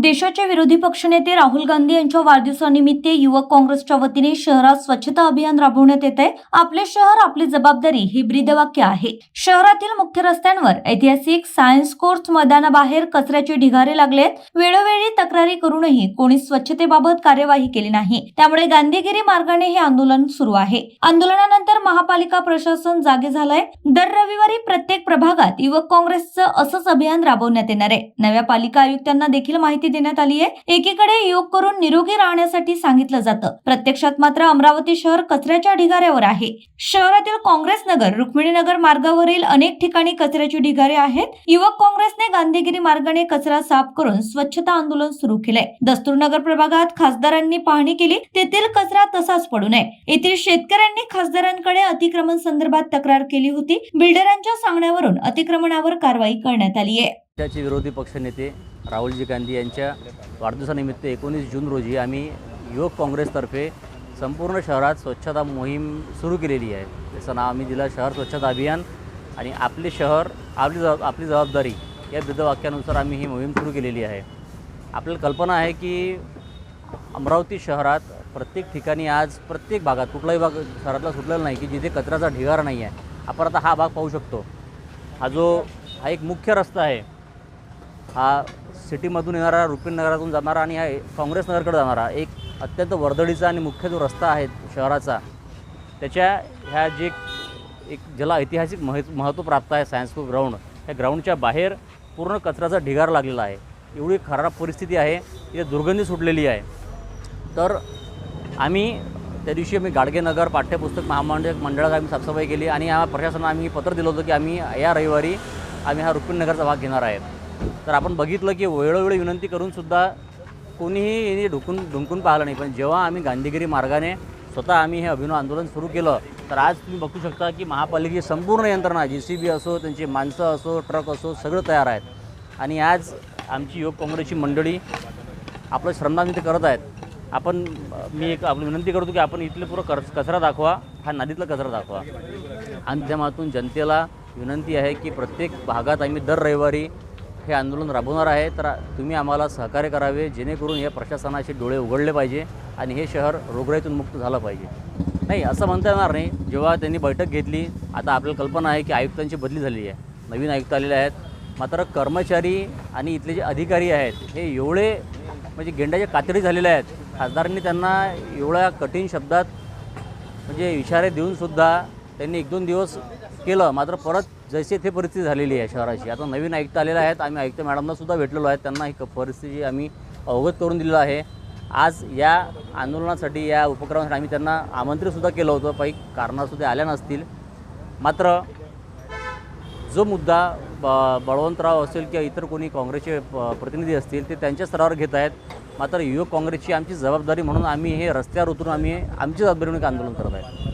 देशाचे विरोधी पक्षनेते राहुल गांधी यांच्या वाढदिवसानिमित्त युवक काँग्रेसच्या वतीने शहरात स्वच्छता अभियान राबवण्यात येत आहे. आपले शहर आपली जबाबदारी हे ब्रीदवाक्य आहे. शहरातील मुख्य रस्त्यांवर ऐतिहासिक सायन्स कोर्स मैदानाबाहेर कचऱ्याचे ढिगारे लागलेत वेळोवेळी तक्रारी करूनही कोणी स्वच्छतेबाबत कार्यवाही केली नाही. त्यामुळे गांधीगिरी मार्गाने हे आंदोलन सुरू आहे. आंदोलनानंतर महापालिका प्रशासन जागे झालंय. दर रविवारी प्रत्येक प्रभागात युवक काँग्रेसचं असंच अभियान राबवण्यात येणार आहे. नव्या पालिका आयुक्तांना देखील माहिती देण्यात आली आहे. एकीकडे योग करून निरोगी राहण्यासाठी सांगितलं जातं. प्रत्यक्षात मात्र अमरावती शहर कचऱ्याच्या ढिगाऱ्यावर आहे. शहरातील काँग्रेस नगर रुक्मिणी नगर मार्गावरील अनेक ठिकाणी कचऱ्याची ढिगारे आहेत. युवक काँग्रेसने गांधीगिरी मार्गाने कचरा साफ करून स्वच्छता आंदोलन सुरू केलंय. दस्तूरनगर प्रभागात खासदारांनी पाहणी केली. तेथील कचरा तसाच पडू नये. येथील शेतकऱ्यांनी खासदारांकडे अतिक्रमण संदर्भात तक्रार केली होती. बिल्डरांच्या सांगण्यावरून अतिक्रमणावर कारवाई करण्यात आली आहे. पक्षाचे विरोधी पक्षनेते राहुलजी गांधी यांच्या वाढदिवसानिमित्त एकोणीस जून रोजी आम्ही युवक काँग्रेसतर्फे संपूर्ण शहरात स्वच्छता मोहीम सुरू केलेली आहे. त्याचं नाव आम्ही दिलं शहर स्वच्छता अभियान आणि आपले शहर आपली जबाब आपली जबाबदारी या ब्रिदवाक्यानुसार आम्ही ही मोहीम सुरू केलेली आहे. आपल्याला कल्पना आहे की अमरावती शहरात प्रत्येक ठिकाणी आज प्रत्येक भागात कुठलाही भाग शहरातला सुटलेला नाही की जिथे कचऱ्याचा ढिगारा नाही आहे. आपण आता हा भाग पाहू शकतो. हा जो हा एक मुख्य रस्ता आहे. हा सिटीमधून येणारा रुपीन नगरातून जाणारा आणि हा काँग्रेस नगरकडे जाणारा एक अत्यंत वर्दळीचा आणि मुख्य जो रस्ता आहे शहराचा त्याच्या ह्या जे एक ज्याला ऐतिहासिक मह महत्त्व प्राप्त आहे सायन्स ग्राउंड ह्या ग्राउंडच्या बाहेर पूर्ण कचऱ्याचा ढिगार लागलेला आहे. एवढी खराब परिस्थिती आहे इथे दुर्गंधी सुटलेली आहे. तर आम्ही त्या दिवशी आम्ही गाडगेनगर पाठ्यपुस्तक महामंडळ मंडळात आम्ही साफसफाई केली आणि या प्रशासनाला आम्ही पत्र दिलं होतं की आम्ही या रविवारी आम्ही हा रुपीन नगरचा भाग घेणार आहे तर आपण बघितलं की वेळोवेळी विनंती करूनसुद्धा कोणीही यांनी ढुकून ढुंकून पाहिलं नाही. पण जेव्हा आम्ही गांधीगिरी मार्गाने स्वतः आम्ही हे अभिनव आंदोलन सुरू केलं तर आज तुम्ही बघू शकता की महापालिकेची संपूर्ण यंत्रणा जी सी बी असो त्यांची माणसं असो ट्रक असो सगळं तयार आहेत. आणि आज आमची युवक काँग्रेसची मंडळी आपलं श्रमदान इथे करत आहेत. आपण मी एक आपली विनंती करतो की आपण इथले पुरं कर कचरा दाखवा हा नदीतला कचरा दाखवा. आणि माध्यमातून जनतेला विनंती आहे की प्रत्येक भागात आम्ही दर रविवारी हे आंदोलन राबवणार आहे तर तुम्ही आम्हाला सहकार्य करावे जेणेकरून या प्रशासनाचे डोळे उघडले पाहिजे आणि हे शहर रोगराईतून मुक्त झालं पाहिजे. नाही असं म्हणता येणार नाही. जेव्हा त्यांनी बैठक घेतली आता आपल्याला कल्पना आहे की आयुक्तांची बदली झालेली आहे. नवीन आयुक्त आलेले आहेत. मात्र कर्मचारी आणि इथले जे अधिकारी आहेत हे एवढे म्हणजे गेंड्याच्या कातडी झालेले आहेत. खासदारांनी त्यांना एवढ्या कठीण शब्दात म्हणजे इशारे देऊनसुद्धा त्यांनी एक दोन दिवस केलं. मात्र परत जसे ते परिस्थिती झालेली आहे शहराची. आता नवीन आयुक्त आलेले आहेत. आम्ही आयुक्त मॅडमना सुद्धा भेटलेलो आहे. त्यांना ही परिस्थिती आम्ही अवगत करून दिलेलं आहे. आज या आंदोलनासाठी या उपक्रमासाठी आम्ही त्यांना आमंत्रितसुद्धा केलं होतं. काही कारणासुद्धा आल्या नसतील. मात्र जो मुद्दा ब बळवंतराव असेल किंवा इतर कोणी काँग्रेसचे प- प्रतिनिधी असतील ते त्यांच्या स्तरावर घेत आहेत. मात्र युवक काँग्रेसची आमची जबाबदारी म्हणून आम्ही हे रस्त्यावर उतरून आम्ही आमची जबाबदारी म्हणून एक आंदोलन करत आहे